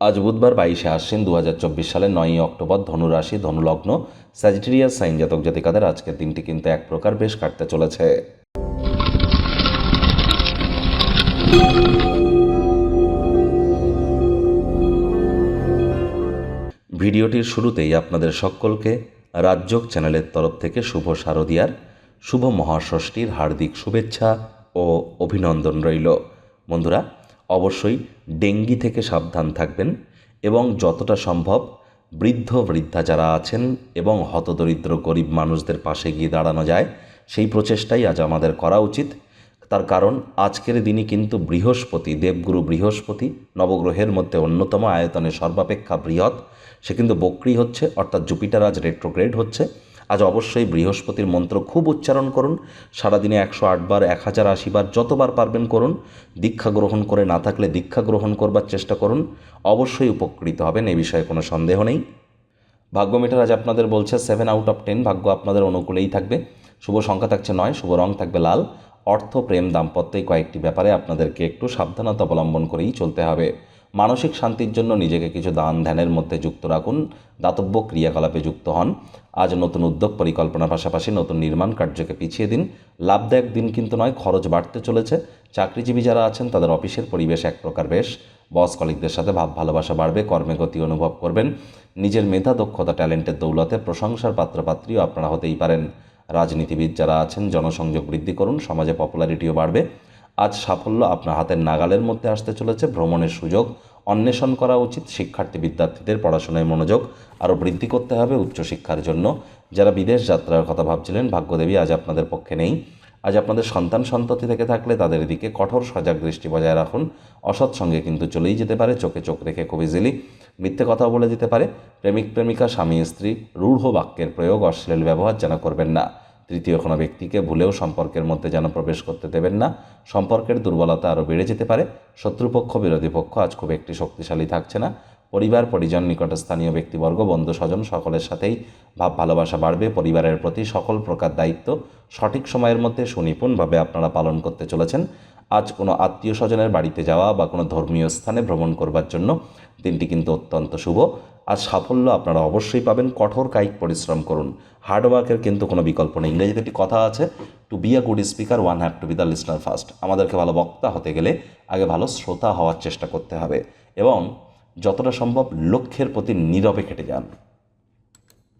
আজ বুধবার বাইশে আশ্বিন দু হাজার চব্বিশ সালের নয়ই অক্টোবর ধনুরাশি, ধনুলগ্ন স্যাজিটেরিয়াস সাইন জাতক জাতিকাদের আজকের দিনটি কিন্তু এক প্রকার বেশ কাটতে চলেছে। ভিডিওটির শুরুতেই আপনাদের সকলকে রাজযোগ চ্যানেলের তরফ থেকে শুভ শারদিয়ার, শুভ মহাষষ্ঠীর হার্দিক শুভেচ্ছা ও অভিনন্দন রইল। বন্ধুরা অবশ্যই ডেঙ্গি থেকে সাবধান থাকবেন এবং যতটা সম্ভব বৃদ্ধ বৃদ্ধা যারা আছেন এবং হতদরিদ্র গরিব মানুষদের পাশে গিয়ে দাঁড়ানো যায়, সেই প্রচেষ্টাই আজ আমাদের করা উচিত। তার কারণ, আজকের দিনই কিন্তু বৃহস্পতি, দেবগুরু বৃহস্পতি, নবগ্রহের মধ্যে অন্যতম আয়তনে সর্বাপেক্ষা বৃহৎ। সে কিন্তু বক্রি হচ্ছে, অর্থাৎ জুপিটার আজ রেট্রোগ্রেড হচ্ছে। আজ অবশ্যই বৃহস্পতির মন্ত্র খুব উচ্চারণ করুন। সারাদিনে একশো আটবার এক হাজার আশিবার যতবার পারবেন করুন। দীক্ষা গ্রহণ করে না থাকলে দীক্ষা গ্রহণ করবার চেষ্টা করুন। অবশ্যই উপকৃত হবেন, এ বিষয়ে কোনো সন্দেহ নেই। ভাগ্য মিটার আজ আপনাদের বলছে সেভেন আউট অফ টেন ভাগ্য আপনাদের অনুকূলেই থাকবে। শুভ সংখ্যা থাকছে নয়, শুভ রং থাকবে লাল। অর্থ, প্রেম দাম্পত্য কয়েকটি ব্যাপারে আপনাদেরকে একটু সাবধানতা অবলম্বন করেই চলতে হবে। মানসিক শান্তির জন্য নিজেকে কিছু দান ধ্যানের মধ্যে যুক্ত রাখুন, দাতব্য ক্রিয়াকলাপে যুক্ত হন। আজ নতুন উদ্যোগ পরিকল্পনার পাশাপাশি নতুন নির্মাণ কার্যকে পিছিয়ে দিন। লাভদায়ক দিন কিন্তু নয়, খরচ বাড়তে চলেছে। চাকরিজীবী যারা আছেন, তাদের অফিসের পরিবেশ এক প্রকার বেশ। বস কলিকদের সাথে ভাব ভালোবাসা বাড়বে, কর্মে গতি অনুভব করবেন। নিজের মেধা, দক্ষতা, ট্যালেন্টের দৌলতে প্রশংসার পাত্রপাত্রীও আপনারা হতেই পারেন। রাজনীতিবিদ যারা আছেন, জনসংযোগ বৃদ্ধি করুন, সমাজে পপুলারিটিও বাড়বে। আজ সাফল্য আপনার হাতের নাগালের মধ্যে আসতে চলেছে। ভ্রমণের সুযোগ, অন্বেষণ করা উচিত, শিক্ষার্থী বিদ্যার্থীদের পড়াশোনায় মনোযোগ আরও বৃদ্ধি করতে হবে উচ্চশিক্ষার জন্য। যারা বিদেশ যাত্রার কথা ভাবছিলেন, ভাগ্যদেবী আজ আপনাদের পক্ষে নেই। আজ আপনাদের সন্তান সন্ততি থেকে থাকলে তাদের দিকে কঠোর সজাগ দৃষ্টি বজায় রাখুন। অসৎ সঙ্গে কিন্তু চলেই যেতে পারে, চোখে চোখ রেখে খুব ইজিলি মিথ্যে কথা বলে দিতে পারে। প্রেমিক প্রেমিকা, স্বামী, স্ত্রী, রূঢ় বাক্যের প্রয়োগ, অশ্লীল ব্যবহার যেন করবেন না। তৃতীয় কোনো ব্যক্তিকে ভুলেও সম্পর্কের মধ্যে যেন প্রবেশ করতে দেবেন না। সম্পর্কের দুর্বলতা আরও বেড়ে যেতে পারে। শত্রুপক্ষ, বিরোধী পক্ষ আজ খুব একটি শক্তিশালী থাকছে না। পরিবার, পরিজন, নিকটস্থানীয় ব্যক্তিবর্গ, বন্ধু, স্বজন সকলের সাথেই ভাব ভালোবাসা বাড়বে। পরিবারের প্রতি সকল প্রকার দায়িত্ব সঠিক সময়ের মধ্যে সুনিপুণভাবে আপনারা পালন করতে চলেছেন। আজ কোনো আত্মীয় স্বজনের বাড়িতে যাওয়া বা কোনো ধর্মীয় স্থানে ভ্রমণ করবার জন্য দিনটি কিন্তু অত্যন্ত শুভ। আজ সাফল্য আপনারা অবশ্যই পাবেন। কঠোর কায়িক পরিশ্রম করুন। হার্ডওয়ার্কের কিন্তু কোনো বিকল্প নেই। ইংরেজিতে একটি কথা আছে to be a good speaker one have to be the listener first আমাদেরকে ভালো বক্তা হতে গেলে আগে ভালো শ্রোতা হওয়ার চেষ্টা করতে হবে এবং যতটা সম্ভব লক্ষ্যের প্রতি নীরবে খেটে যান।